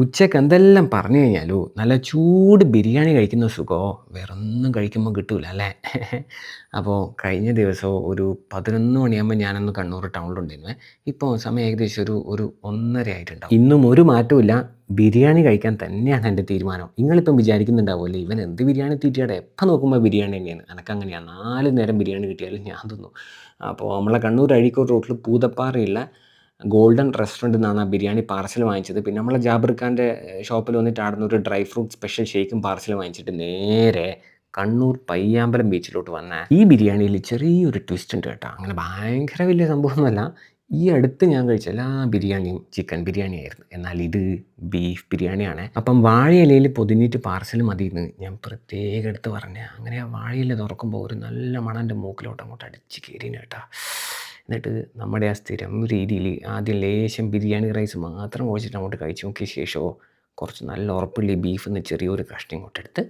ഉച്ചയ്ക്ക് എന്തെല്ലാം പറഞ്ഞു കഴിഞ്ഞാലോ നല്ല ചൂട് ബിരിയാണി കഴിക്കുന്ന സുഖമോ വേറൊന്നും കഴിക്കുമ്പോൾ കിട്ടൂല അല്ലേ? അപ്പോൾ കഴിഞ്ഞ ദിവസം ഒരു പതിനൊന്ന് മണിയാകുമ്പോൾ ഞാനൊന്ന് കണ്ണൂർ ടൗണിലുണ്ടായിരുന്നു ഇപ്പോൾ സമയം ഏകദേശം ഒരു ഒരു ഒന്നര ആയിട്ടുണ്ടാവും. ഇന്നും ഒരു മാറ്റമില്ല ബിരിയാണി കഴിക്കാൻ തന്നെയാണ് എന്റെ തീരുമാനം. നിങ്ങളിപ്പം വിചാരിക്കുന്നുണ്ടാവുമല്ലേ ഇവൻ എന്ത് ബിരിയാണി തീറ്റിയാടെ? എപ്പോൾ നോക്കുമ്പോൾ ബിരിയാണി തന്നെയാണ്? എനക്കങ്ങനെയാണ് നാല് നേരം ബിരിയാണി കിട്ടിയാലും ഞാൻ തിന്നു. അപ്പോൾ നമ്മളെ കണ്ണൂർ അഴീക്കോട് റോട്ടിൽ പൂതപ്പാറയുള്ള ഗോൾഡൻ റെസ്റ്റോറന്റ് നിന്നാണ് ആ ബിരിയാണി പാർസൽ വാങ്ങിച്ചത്. പിന്നെ നമ്മളെ ജാബിർ ഖാന്റെ ഷോപ്പിൽ വന്നിട്ട് ആടുന്ന ഒരു ഡ്രൈ ഫ്രൂട്ട് സ്പെഷ്യൽ ഷേക്കും പാർസൽ വാങ്ങിച്ചിട്ട് നേരെ കണ്ണൂർ പയ്യാമ്പലം ബീച്ചിലോട്ട് വന്ന. ഈ ബിരിയാണിയിൽ ചെറിയൊരു ട്വിസ്റ്റ് ഉണ്ട് കേട്ടോ. അങ്ങനെ ഭയങ്കര വലിയ സംഭവമൊന്നുമല്ല. ഈ അടുത്ത് ഞാൻ കഴിച്ച എല്ലാ ബിരിയാണിയും ചിക്കൻ ബിരിയാണി ആയിരുന്നു. എന്നാൽ ഇത് ബീഫ് ബിരിയാണിയാണ്. അപ്പം വാഴയിലയിൽ പൊതിഞ്ഞിട്ട് പാർസൽ മതിയെന്ന് ഞാൻ പ്രത്യേകം എടുത്ത് പറഞ്ഞ. അങ്ങനെ ആ വാഴയില തുറക്കുമ്പോൾ ഒരു നല്ല മണം എന്റെ മൂക്കിലോട്ട് അങ്ങോട്ട് അടിച്ച് കയറിന് കേട്ടോ. എന്നിട്ട് നമ്മുടെ ആ സ്ഥിരം രീതിയിൽ ആദ്യം ലേശം ബിരിയാണി റൈസ് മാത്രം കുഴച്ചിട്ട് അങ്ങോട്ട് കഴിച്ചു നോക്കിയ ശേഷമോ കുറച്ച് നല്ല ഉറപ്പുള്ള ബീഫ് എന്ന് ചെറിയൊരു കഷ്ണം ഇങ്ങോട്ട് എടുത്ത്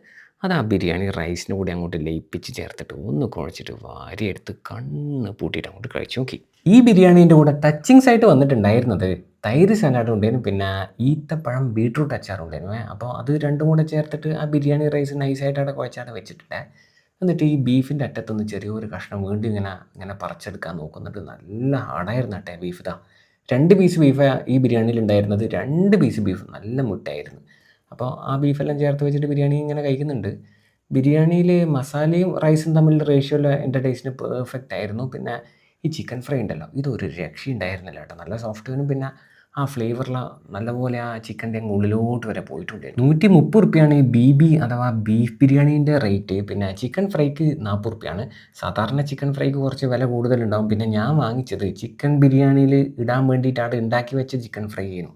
അത് ആ ബിരിയാണി റൈസിന് കൂടി അങ്ങോട്ട് ലയിപ്പിച്ച് ചേർത്തിട്ട് ഒന്ന് കുഴച്ചിട്ട് വാരിയെടുത്ത് കണ്ണ് പൂട്ടിയിട്ട് അങ്ങോട്ട് കഴിച്ചു നോക്കി. ഈ ബിരിയാണീന്റെ കൂടെ ടച്ചിങ്സ് ആയിട്ട് വന്നിട്ടുണ്ടായിരുന്നത് തൈര് സലാഡ് ഉണ്ടായിരുന്നു പിന്നെ ഈത്തപ്പഴം ബീട്രൂട്ട് അച്ചാർ ഉണ്ടായിരുന്നു അപ്പോൾ അത് രണ്ടും കൂടെ ചേർത്തിട്ട് ആ ബിരിയാണി റൈസ് നൈസായിട്ട് അവിടെ കുഴച്ചാട് വെച്ചിട്ടുണ്ട്. എന്നിട്ട് ഈ ബീഫിന്റെ അറ്റത്തുനിന്ന് ചെറിയൊരു കഷ്ണം വീണ്ടും ഇങ്ങനെ ഇങ്ങനെ പറിച്ചെടുക്കാൻ നോക്കുന്നുണ്ട്. നല്ല ഹാർഡായിരുന്നു കേട്ടെ ബീഫ് ഇതാ. രണ്ട് പീസ് ബീഫ് ഈ ബിരിയാണിയിൽ ഉണ്ടായിരുന്നത്. രണ്ട് പീസ് ബീഫ് നല്ല മുട്ടായിരുന്നു. അപ്പോൾ ആ ബീഫെല്ലാം ചേർത്ത് വെച്ചിട്ട് ബിരിയാണി ഇങ്ങനെ കഴിക്കുന്നുണ്ട്. ബിരിയാണിയിൽ മസാലയും റൈസും തമ്മിലുള്ള റേഷ്യോയിലെ എന്റെ ടേസ്റ്റിന് പെർഫെക്റ്റ് ആയിരുന്നു. പിന്നെ ഈ ചിക്കൻ ഫ്രൈ ഉണ്ടല്ലോ ഇതൊരു രക്ഷയുണ്ടായിരുന്നില്ല കേട്ടോ. നല്ല സോഫ്റ്റ്വെയറും പിന്നെ ആ ഫ്ലേവറിൽ നല്ലപോലെ ആ ചിക്കന്റെ ഉള്ളിലോട്ട് വരെ പോയിട്ടുണ്ട്. നൂറ്റി മുപ്പത് റുപ്യാണ് ബി ബി അഥവാ ബീഫ് ബിരിയാണീന്റെ റേറ്റ് പിന്നെ ചിക്കൻ ഫ്രൈക്ക് നാൽപ്പത് റുപ്യാണ് സാധാരണ ചിക്കൻ ഫ്രൈക്ക് കുറച്ച് വില കൂടുതലുണ്ടാകും പിന്നെ ഞാൻ വാങ്ങിച്ചത് ചിക്കൻ ബിരിയാണിയിൽ ഇടാൻ വേണ്ടിയിട്ടാണ് ഉണ്ടാക്കി വെച്ച ചിക്കൻ ഫ്രൈ ചെയ്യുന്നു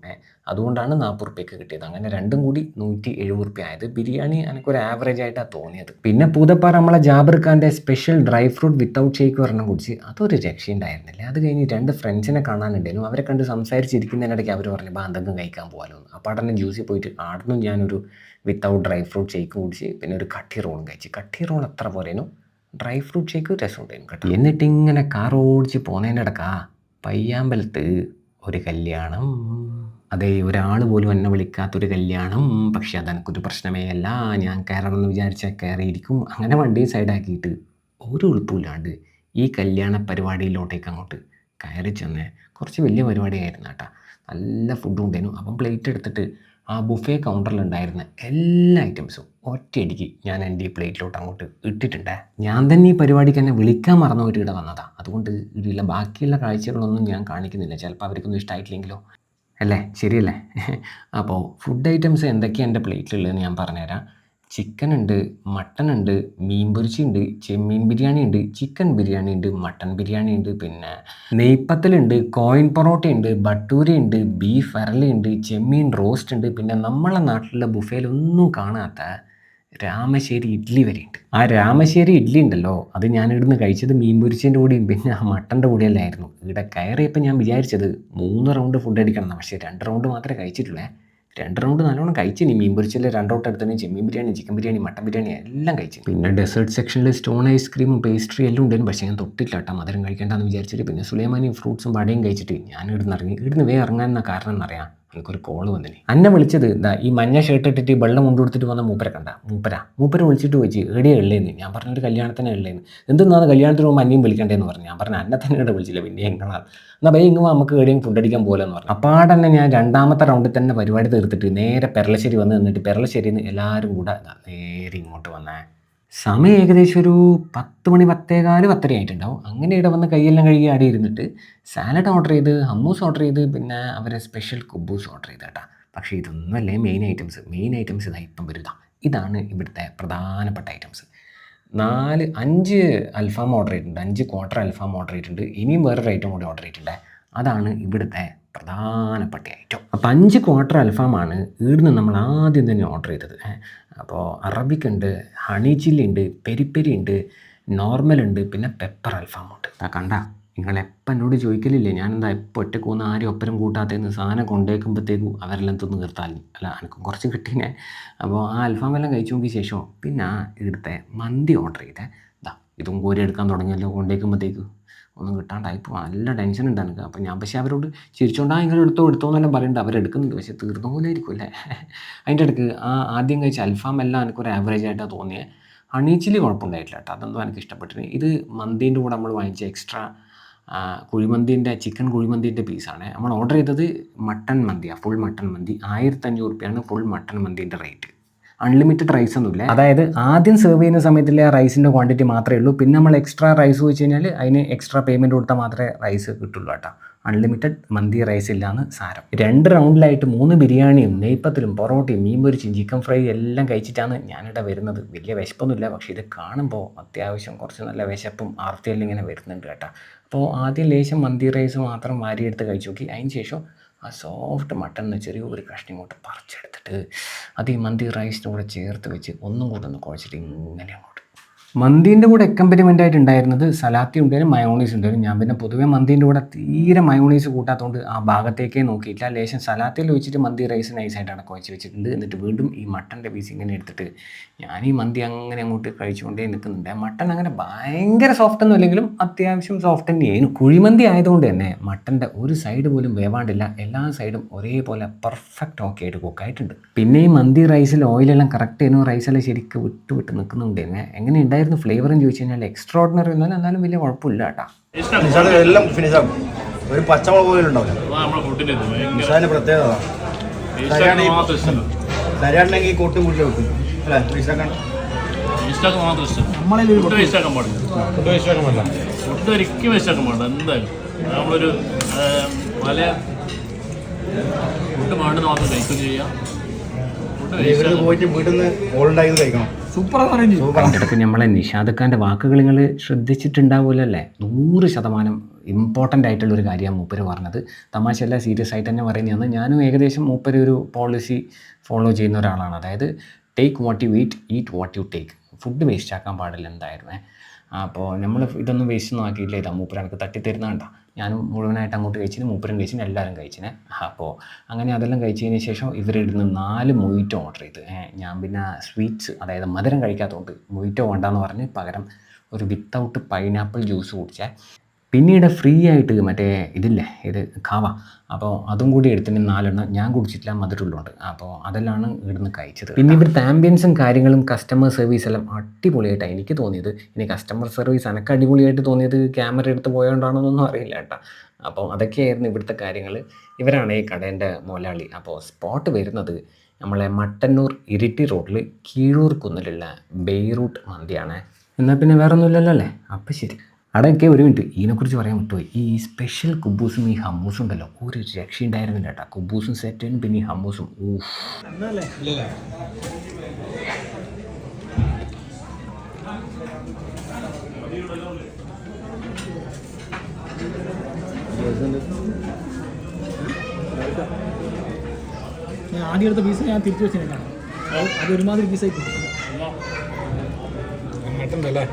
അതുകൊണ്ടാണ് നാൽപ്പത് റുപ്യക്ക് കിട്ടിയത്. അങ്ങനെ രണ്ടും കൂടി നൂറ്റി എഴുപത് റുപ്യ ആയത്. ബിരിയാണി എനിക്കൊരു ആവറേജ് ആയിട്ടാണ് തോന്നിയത്. പിന്നെ പൂതപ്പാറ നമ്മളെ ജാബിർ ഖാന്റെ special dry fruit without shake പറഞ്ഞ കുടിച്ച് അതൊരു രക്ഷയുണ്ടായിരുന്നില്ല. അത് കഴിഞ്ഞ് രണ്ട് ഫ്രണ്ട്സിനെ കാണാനുണ്ടായിരുന്നു. അവരെ കണ്ട് സംസാരിച്ചിരിക്കുന്നതിനിടയ്ക്ക് അവർ പറഞ്ഞു ബാ എന്തെങ്കിലും കഴിക്കാൻ എന്ന്. അപ്പോൾ അവിടെ ജ്യൂസിൽ പോയിട്ട് ആടുന്നു ഞാനൊരു വിത്തൗട്ട് ഡ്രൈ ഫ്രൂട്ട് ഷേക്ക് കുടിച്ച് പിന്നെ ഒരു കട്ടി റോളും കഴിച്ച്. കട്ടി റോൾ അത്ര പോരേനു? ഡ്രൈ ഫ്രൂട്ട് ഷേക്ക് രസമുണ്ടായിരുന്നു കേട്ടോ. എന്നിട്ട് ഇങ്ങനെ കാർ ഓടിച്ച് പോകുന്നതിനിടക്കാ പയ്യാമ്പലത്ത് ഒരു കല്യാണം അതെ ഒരാൾ പോലും എന്നെ വിളിക്കാത്തൊരു കല്യാണം. പക്ഷെ അതെനിക്കൊരു പ്രശ്നമേ അല്ല. ഞാൻ കയറണം എന്ന് വിചാരിച്ചാൽ കയറിയിരിക്കും. അങ്ങനെ വണ്ടി സൈഡാക്കിയിട്ട് ഒരു ഉളുപ്പില്ലാണ്ട് ഈ കല്യാണ പരിപാടിയിലോട്ടേക്ക് അങ്ങോട്ട് കയറി ചെന്ന് കുറച്ച് വലിയ പരിപാടിയായിരുന്നു കേട്ടോ. നല്ല ഫുഡും ഉണ്ടായിരുന്നു. അപ്പം പ്ലേറ്റ് എടുത്തിട്ട് ആ ബുഫേ കൗണ്ടറിലുണ്ടായിരുന്ന എല്ലാ ഐറ്റംസും ഒറ്റയടിക്ക് ഞാൻ എന്റെ ഈ പ്ലേറ്റിലോട്ട് അങ്ങോട്ട് ഇട്ടിട്ടുണ്ട്. ഞാൻ തന്നെ ഈ പരിപാടിക്ക് എന്നെ വിളിക്കാൻ മറന്നു പോയിട്ട് ഇവിടെ വന്നതാണ് അതുകൊണ്ട് ഇതിലെ ബാക്കിയുള്ള കാഴ്ചകളൊന്നും ഞാൻ കാണിക്കുന്നില്ല. ചിലപ്പോൾ അവർക്കൊന്നും ഇഷ്ടമായിട്ടില്ലെങ്കിലോ അല്ലേ? ശരിയല്ലേ? അപ്പോൾ ഫുഡ് ഐറ്റംസ് എന്തൊക്കെയാണ് എന്റെ പ്ലേറ്റിലുള്ളതെന്ന് ഞാൻ പറഞ്ഞുതരാം. ചിക്കൻ ഉണ്ട് മട്ടൺ ഉണ്ട് മീൻ പൊരിച്ചി ഉണ്ട് ചെമ്മീൻ ബിരിയാണി ഉണ്ട് ചിക്കൻ ബിരിയാണി ഉണ്ട് മട്ടൺ ബിരിയാണി ഉണ്ട് പിന്നെ നെയ്പ്പത്തലുണ്ട് കോയിൻ പൊറോട്ട ഉണ്ട് ബട്ടൂര ഉണ്ട് ബീഫ് അരളി ഉണ്ട് ചെമ്മീൻ റോസ്റ്റ് ഉണ്ട് പിന്നെ നമ്മളെ നാട്ടിലുള്ള ബുഫേലൊന്നും കാണാത്ത രാമശ്ശേരി ഇഡ്ഡലി വരെയുണ്ട് ആ രാമശ്ശേരി ഇഡ്ഡലി ഉണ്ടല്ലോ അത് ഞാൻ ഇവിടുന്ന് കഴിച്ചത് മീൻ പൊരിച്ചതിന്റെ കൂടിയും പിന്നെ ആ മട്ടന്റെ കൂടിയല്ലായിരുന്നു ഇവിടെ കയറിയപ്പോൾ ഞാൻ വിചാരിച്ചത് മൂന്ന് റൗണ്ട് ഫുഡ് അടിക്കണം പക്ഷേ രണ്ട് റൗണ്ട് മാത്രമേ കഴിച്ചിട്ടുള്ളൂ. രണ്ട് റൗണ്ട് നല്ലോണം കഴിച്ചു നീ മീൻ പൊരിച്ചില്ല രണ്ട് റൗണ്ട് എടുത്തതിന് ചെമ്മീൻ ബിരിയാണി ചിക്കൻ ബിരിയാണി മട്ടൻ ബിരിയാണി എല്ലാം കഴിച്ചു. പിന്നെ ഡെസേർട്ട് സെക്ഷനിൽ സ്റ്റോൺ ഐസ്ക്രീമും പേസ്ട്രി എല്ലാം ഉണ്ടായിരുന്നു പക്ഷേ ഞാൻ തൊട്ടില്ല കേട്ടോ മധുരം കഴിക്കേണ്ടെന്ന് വിചാരിച്ചിട്ട്. പിന്നെ സുലൈമാനി ഫ്രൂട്ട്സും വടയും കഴിച്ചിട്ട് ഞാൻ ഇവിടുന്ന് ഇറങ്ങി. ഇവിടുന്ന് വേ ഇറങ്ങാൻ കാരണം എന്നറിയാം. എനിക്കൊരു കോൾ വന്നിനി. അന്നെ വിളിച്ചത് ഇതാ ഈ മഞ്ഞ ഷർട്ട് ഇട്ടിട്ട് വെള്ളം കൊണ്ടു കൊടുത്തിട്ട് വന്ന മൂപ്പര കണ്ട. മൂപ്പര. മൂപ്പര വിളിച്ചിട്ട് ചോദിച്ചു എടിയാ ഉള്ളേന്ന് ഞാൻ പറഞ്ഞൊരു കല്യാണത്തിന് ഉള്ളേന്ന് എന്തെന്നാണ് കല്യാണത്തിന് പോകുമ്പോൾ അന്നെയും വിളിക്കണ്ടേന്ന് പറഞ്ഞു. ഞാൻ പറഞ്ഞു അന്നെ തന്നെ ഇവിടെ വിളിച്ചില്ല പിന്നെ എങ്ങനെ എന്നാൽ ഭയ ഇങ്ങനെ നമുക്ക് എവിടെയും ഫുഡ് അടിക്കാൻ പോലെന്ന് പറഞ്ഞു. അപ്പാടെ തന്നെ ഞാൻ രണ്ടാമത്തെ റൗണ്ടിൽ തന്നെ പരിപാടി തീർത്തിട്ട് നേരെ പെരളശ്ശേരി വന്ന് നിന്നിട്ട് പെരളശ്ശേരിന്ന് എല്ലാവരും കൂടെ നേരെ ഇങ്ങോട്ട് വന്നേ. സമയം ഏകദേശം ഒരു പത്ത് മണി പത്തേകാൽ പത്തര ആയിട്ടുണ്ടാവും. അങ്ങനെ ഇവിടെ വന്ന് കൈയെല്ലാം കഴുകി ആടി ഇരുന്നിട്ട് സാലഡ് ഓർഡർ ചെയ്ത് ഹമ്മൂസ് ഓർഡർ ചെയ്ത് പിന്നെ അവരെ സ്പെഷ്യൽ കുബൂസ് ഓർഡർ ചെയ്ത് കേട്ടോ പക്ഷേ ഇതൊന്നുമല്ലേ മെയിൻ ഐറ്റംസ് മെയിൻ ഐറ്റംസ് ഇതാ ഇപ്പം വരുക ഇതാണ് ഇവിടുത്തെ പ്രധാനപ്പെട്ട ഐറ്റംസ് നാല് അഞ്ച് അൽഫാം ഓർഡർ ചെയ്തിട്ടുണ്ട്. അഞ്ച് ക്വാർട്ടർ അൽഫാം ഓർഡർ ചെയ്തിട്ടുണ്ട്. ഇനിയും വേറൊരു ഐറ്റം കൂടി ഓർഡർ ചെയ്തിട്ടുണ്ട്. അതാണ് ഇവിടുത്തെ പ്രധാനപ്പെട്ട ഐറ്റം അപ്പോൾ അഞ്ച് ക്വാർട്ടർ അൽഫാമാണ് ഇവിടുന്ന് നമ്മൾ ആദ്യം തന്നെ ഓർഡർ ചെയ്തത്. അപ്പോൾ അറബിക് ഉണ്ട് ഹണി ചില്ലി ഉണ്ട് പെരി പെരി ഉണ്ട് നോർമൽ ഉണ്ട് പിന്നെ പെപ്പർ അൽഫാം ഉണ്ട്. ആ കണ്ട നിങ്ങൾ എപ്പം എന്നോട് ചോദിക്കലില്ലേ? ഞാനെന്താ എപ്പോൾ ഒറ്റയ്ക്ക് പോകുന്ന ആരും ഒപ്പരം കൂട്ടാത്തേന്ന് സാധനം കൊണ്ടേക്കുമ്പോഴത്തേക്കും അവരെല്ലാം തിന്ന് തീർത്താൽ അല്ല എനിക്ക് കുറച്ച് കിട്ടീനെ. അപ്പോൾ ആ അൽഫാം എല്ലാം കഴിച്ചു നോക്കിയ ശേഷം പിന്നെ ഇവിടുത്തെ മന്തി ഓർഡർ ചെയ്തേ. ഇതാ ഇതും കോരി എടുക്കാൻ തുടങ്ങിയല്ലോ കൊണ്ടേക്കുമ്പോഴത്തേക്ക് ഒന്നും കിട്ടാണ്ടായി പോവാ. നല്ല ടെൻഷൻ ഉണ്ട് എനിക്ക് അപ്പം ഞാൻ പക്ഷേ അവരോട് ചിരിച്ചോണ്ടാ നിങ്ങൾ എടുത്തോ എടുത്തോ എന്നെല്ലാം പറയുന്നുണ്ട് അവരെടുക്കുന്നുണ്ട് പക്ഷേ തീർന്ന പോലെ ആയിരിക്കും അല്ലേ? അതിന്റെ ഇടയ്ക്ക് ആ ആദ്യം കഴിച്ച അൽഫാം എല്ലാം എനിക്കൊരു ആവറേജ് ആയിട്ടാണ് തോന്നിയത് ഹണി ചില്ലി കുഴപ്പമുണ്ടായിട്ടില്ല കേട്ടോ. അതൊന്നും എനിക്ക് ഇഷ്ടപ്പെട്ടിന്. ഇത് മന്തീന്റെ കൂടെ നമ്മൾ വാങ്ങിച്ച എക്സ്ട്രാ കുഴിമന്തിന്റെ ചിക്കൻ കുഴിമന്തിന്റെ പീസാണ് നമ്മൾ ഓർഡർ ചെയ്തത് മട്ടൺ മന്തിയാണ് ഫുൾ മട്ടൺ മന്തി. ആയിരത്തഞ്ഞൂറ് റുപ്യാണ് ഫുൾ മട്ടൺ മന്തിന്റെ റേറ്റ് അൺലിമിറ്റഡ് റൈസ് ഒന്നുമില്ല അതായത് ആദ്യം സെർവ് ചെയ്യുന്ന സമയത്തിലെ ആ റൈസിന്റെ ക്വാണ്ടിറ്റി മാത്രമേ ഉള്ളൂ. പിന്നെ നമ്മൾ എക്സ്ട്രാ റൈസ് വെച്ച് കഴിഞ്ഞാൽ അതിന് എക്സ്ട്രാ പേയ്മെന്റ് കൊടുത്താൽ മാത്രമേ റൈസ് കിട്ടുള്ളൂ കേട്ടോ. അൺലിമിറ്റഡ് മന്തി റൈസ് ഇല്ലാന്ന് സാരം. രണ്ട് റൗണ്ടിലായിട്ട് മൂന്ന് ബിരിയാണിയും നെയ്പ്പത്തിലും പൊറോട്ടയും മീൻ പൊരിച്ചും ചിക്കൻ ഫ്രൈ എല്ലാം കഴിച്ചിട്ടാണ് ഞാനിവിടെ വരുന്നത്. വലിയ വിശപ്പൊന്നുമില്ല. പക്ഷേ ഇത് കാണുമ്പോൾ അത്യാവശ്യം കുറച്ച് നല്ല വിശപ്പും ആർത്തിയെല്ലാം ഇങ്ങനെ വരുന്നുണ്ട് കേട്ടോ. അപ്പോൾ ആദ്യം ലേശം മന്തി റൈസ് മാത്രം വാരിയെടുത്ത് കഴിച്ചു നോക്കി. അതിന് ശേഷം ആ സോഫ്റ്റ് മട്ടൺ ചെറിയൊരു കഷ്ണം ഇങ്ങോട്ട് പറിച്ചെടുത്തിട്ട് അത് ഈ മന്തി റൈസിന്റെ കൂടെ ചേർത്ത് വെച്ച് ഒന്നും കൂടെ ഒന്ന് കുഴച്ചിട്ട് ഇങ്ങനെ മന്തീന്റെ കൂടെ എക്കമ്പരിമെന്റ് ആയിട്ട് ഉണ്ടായിരുന്നത് സലാത്തി ഉണ്ടായിരുന്നു മയോണീസ് ഉണ്ടായിരുന്നു ഞാൻ പിന്നെ പൊതുവേ മന്തീന്റെ കൂടെ തീരെ മയോണീസ് കൂട്ടാത്തതുകൊണ്ട് ആ ഭാഗത്തേക്കേ നോക്കിയില്ല ലേശം സലാത്തിൽ വെച്ചിട്ട് മന്തി റൈസ് നൈസായിട്ടാണ് കുഴച്ച് വെച്ചിട്ടുണ്ട്. എന്നിട്ട് വീണ്ടും ഈ മട്ടന്റെ പീസ് ഇങ്ങനെ എടുത്തിട്ട് ഞാൻ ഈ മന്തി അങ്ങനെ അങ്ങോട്ട് കഴിച്ചുകൊണ്ടേ നിൽക്കുന്നുണ്ട്. മട്ടൺ അങ്ങനെ ഭയങ്കര സോഫ്റ്റ് ഒന്നും അല്ലെങ്കിലും അത്യാവശ്യം സോഫ്റ്റ് തന്നെയായിരുന്നു. കുഴിമന്തി ആയതുകൊണ്ട് തന്നെ മട്ടന്റെ ഒരു സൈഡ് പോലും വേവാണ്ടില്ല. എല്ലാ സൈഡും ഒരേപോലെ പെർഫെക്റ്റ് ഓക്കെ ആയിട്ട് കുക്കായിട്ടുണ്ട് പിന്നെ ഈ മന്തി റൈസിൽ ഓയിലെല്ലാം കറക്റ്റ് ചെയ്യുന്നു. റൈസെല്ലാം ശരിക്കും വിട്ട് വിട്ട് നിൽക്കുന്നുണ്ട്. എങ്ങനെ ഫ്ലേവർ എന്ന് ചോദിച്ചു കഴിഞ്ഞാൽ എക്സ്ട്രാ ഓർഡിനറി ഒന്നും എന്നാലും വലിയ കുഴപ്പമില്ല കേട്ടാ. എല്ലാം ഫിനിഷ് ആകും ഒരു പച്ചമുളക് പോലും ഉണ്ടാവില്ല. പ്രത്യേകത. കൂട്ടും കൂട്ടി വെക്കും. അല്ലേ? ഫുഡ് പാടില്ല. ഒരിക്കലും പാടില്ല. എന്തായാലും. നമ്മളൊരു ആ, പല ഫുഡ് വേണ്ടുന്ന മാത്രം കഴിക്കുകയും ചെയ്യാം. ഫുഡ് പോയിട്ട് വീട്ടിൽ നിന്ന് ഓൾഡായത് കഴിക്കണം. സൂപ്പർ ഇടയ്ക്ക് നമ്മളെ ഖാന്റെ വാക്കുകൾ നിങ്ങൾ ശ്രദ്ധിച്ചിട്ടുണ്ടാവുമല്ലോ അല്ലേ നൂറ് ശതമാനം ഇമ്പോർട്ടന്റ് ആയിട്ടുള്ള ഒരു കാര്യമാണ് മൂപ്പര് പറഞ്ഞത്. തമാശയല്ല സീരിയസ് ആയിട്ട് തന്നെ പറയുന്നതാണ്. ഞാനും ഏകദേശം മൂപ്പര് ഒരു പോളിസി ഫോളോ ചെയ്യുന്ന ഒരാളാണ്. അതായത് take what you eat eat what you take food waste ആക്കാൻ പാടില്ല എന്തായിരുന്നേ അപ്പോൾ നമ്മൾ ഇതൊന്നും വേസ്റ്റ് ഒന്നും ആക്കിയില്ല ഇതാ മൂപ്പര് എനിക്ക് തട്ടിത്തരുന്ന കണ്ട. ഞാനും മുഴുവനായിട്ട് അങ്ങോട്ട് കഴിച്ചിന് മൂപ്പരും കഴിച്ചിന് എല്ലാവരും കഴിച്ചിന്. അപ്പോൾ അങ്ങനെ അതെല്ലാം കഴിച്ചതിന് ശേഷം ഇവരിടുന്ന് നാല് മൊയ്റ്റോ ഓർഡർ ചെയ്ത്. ഞാൻ പിന്നെ സ്വീറ്റ്സ് അതായത് മധുരം കഴിക്കാത്തതുകൊണ്ട് മൊയ്റ്റോ വേണ്ടാന്ന് പറഞ്ഞ് പകരം ഒരു വിത്തൗട്ട് പൈനാപ്പിൾ ജ്യൂസ് കുടിച്ചേ. പിന്നീട് ഫ്രീ ആയിട്ട് മറ്റേ ഇതില്ലേ ഇത് കാവ. അപ്പോൾ അതും കൂടി എടുത്തിന് നാലെണ്ണം ഞാൻ കുടിച്ചിട്ടില്ല മധുരമുള്ളുണ്ട് അപ്പോൾ അതെല്ലാം ഇവിടുന്ന് കഴിച്ചത് പിന്നെ ഇവിടുത്തെ ആംബിയൻസും കാര്യങ്ങളും കസ്റ്റമർ സർവീസ് എല്ലാം അടിപൊളിയായിട്ടാണ് എനിക്ക് തോന്നിയത്. ഇനി കസ്റ്റമർ സർവീസ് എനക്ക് അടിപൊളിയായിട്ട് തോന്നിയത് ക്യാമറ എടുത്ത് പോയോണ്ടാണെന്നൊന്നും അറിയില്ല കേട്ടോ. അപ്പോൾ അതൊക്കെയായിരുന്നു ഇവിടുത്തെ കാര്യങ്ങൾ ഇവരാണ് ഈ കടേന്റെ മുതലാളി. അപ്പോൾ സ്പോട്ട് വരുന്നത് നമ്മളെ മട്ടന്നൂർ ഇരിട്ടി റോഡിൽ കീഴൂർ കുന്നിലുള്ള ബെയ്റൂട്ട് മന്തിയാണ്. എന്നാൽ പിന്നെ വേറൊന്നുമില്ലല്ലോ അല്ലേ? അപ്പം ശരി. അടയൊക്കെ ഒരു മിനിറ്റ് ഇതിനെക്കുറിച്ച് പറയാൻ വിട്ടുപോയി ഈ സ്പെഷ്യൽ കുബൂസും ഈ ഹമ്മൂസും ഉണ്ടല്ലോ ഒരു രക്ഷ ഉണ്ടായിരുന്നില്ല കേട്ടോ കുബൂസും സെറ്റും പിന്നെ ഈ ഹമ്മൂസും ഊഫ് ഞാൻ ആദ്യം എടുത്ത പീസ് ഞാൻ തിരിച്ചു വെച്ചേക്കാണ് അത് ഒരുമാതിരി പീസായി അല്ലേ